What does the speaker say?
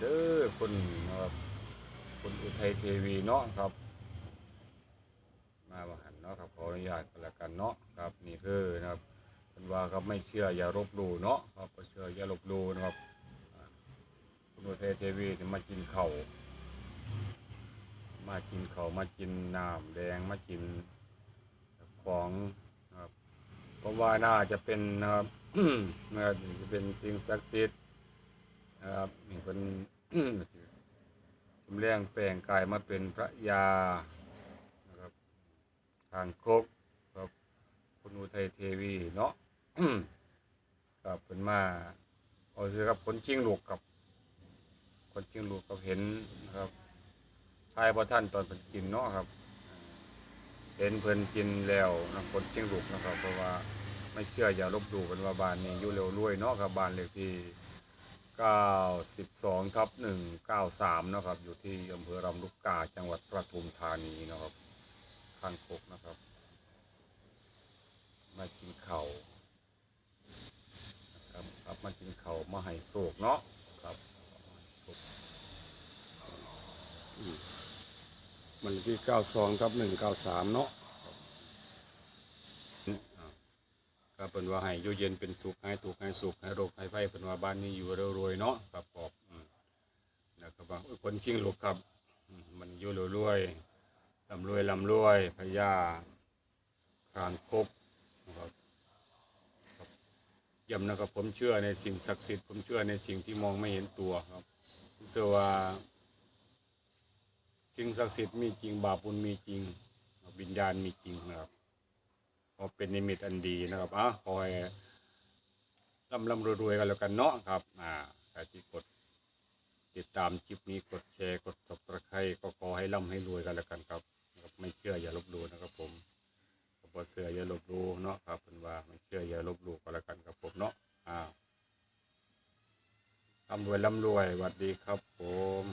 เด้อคุณนะครับคุณอุทัยเทวีเนาะครับ มาบังหันเนาะครับขออนุญาตกันละกันเนาะครับ นี่คือนะครับเป็นว่าครับไม่เชื่ออย่าลบลู่เนาะครับบ่เชื่ออย่าลบลู่นะครับคุณอุทัยเทวีจะมากินเข้ามากินเข้ามากินน้ำแดงมากินของนะครับเพราะว่าน่าจะเป็นนะครับนะครับจะเป็นสิ่งศักดิ์สิทธิ์ นะครับมีคนจำแรงแปลงกายมาเป็นพระยานะครับทางโคกครับคุณอุทัยเทวีเนาะครับเป็นมาเอาสิครับคนชิงลูกกับ คนชิงลูกกับเห็นนะครับทายพระท่านตอนเป็นกินเนาะครับเห็นเพิ่นกินแล้วนะคนชิงหลูกนะครับ เพราะว่าไม่เชื่ออย่าลบหลู่กันว่าบานนี้อยู่เร็วรวยเนาะครับบานเลขที่ 92ทับ193เนาะครับ อยู่ที่อำเภอรำลูกกาจังหวัดประทุมธานีนะครับ ข้างคกนะครับ มากินเข่านะครับครับมากินเข่ามาให้โศกเนาะครับอืมมันที่เก้าสองทับหนึ่งเก้าสามเนาะอ่า ก็เป็นว่าให้อยู่เย็นเป็นสุขให้ถูกให้สุขให้โรคให้ไฟเป็นว่าบ้านนี้อยู่รวยๆเนาะครับขอบอืมนะครับว่าคนชิงลูกครับมันอยู่รวยๆลำรวยลำรวยพญาครางคกนคบครับย้ำนะครับผมเชื่อในสิ่งศักดิ์สิทธิ์ผมเชื่อในสิ่งที่มองไม่เห็นตัวครับผมเชื่อว่าสิ่งศักดิ์สิทธิ์มีจริงบาปบุญมีจริงวิญญาณมีจริงนะครับ ขอเป็นนิมิตอันดีนะครับอะขอให้ร่ำร่ำรวยๆกันแล้วกันเนาะครับ อ่าใครที่กดติดตามคลิปนี้กดแชร์กด subscribe ก็ขอให้ร่ำให้รวยกันแล้วกันครับ ไม่เชื่ออย่าลบหลู่นะครับผมบ่เชื่ออย่าลบหลู่เนาะครับเป็นว่าไม่เชื่ออย่าลบหลู่ก็แล้วกันครับผมเนาะอ้าวร่ำรวยร่ำรวยสวัสดีครับผม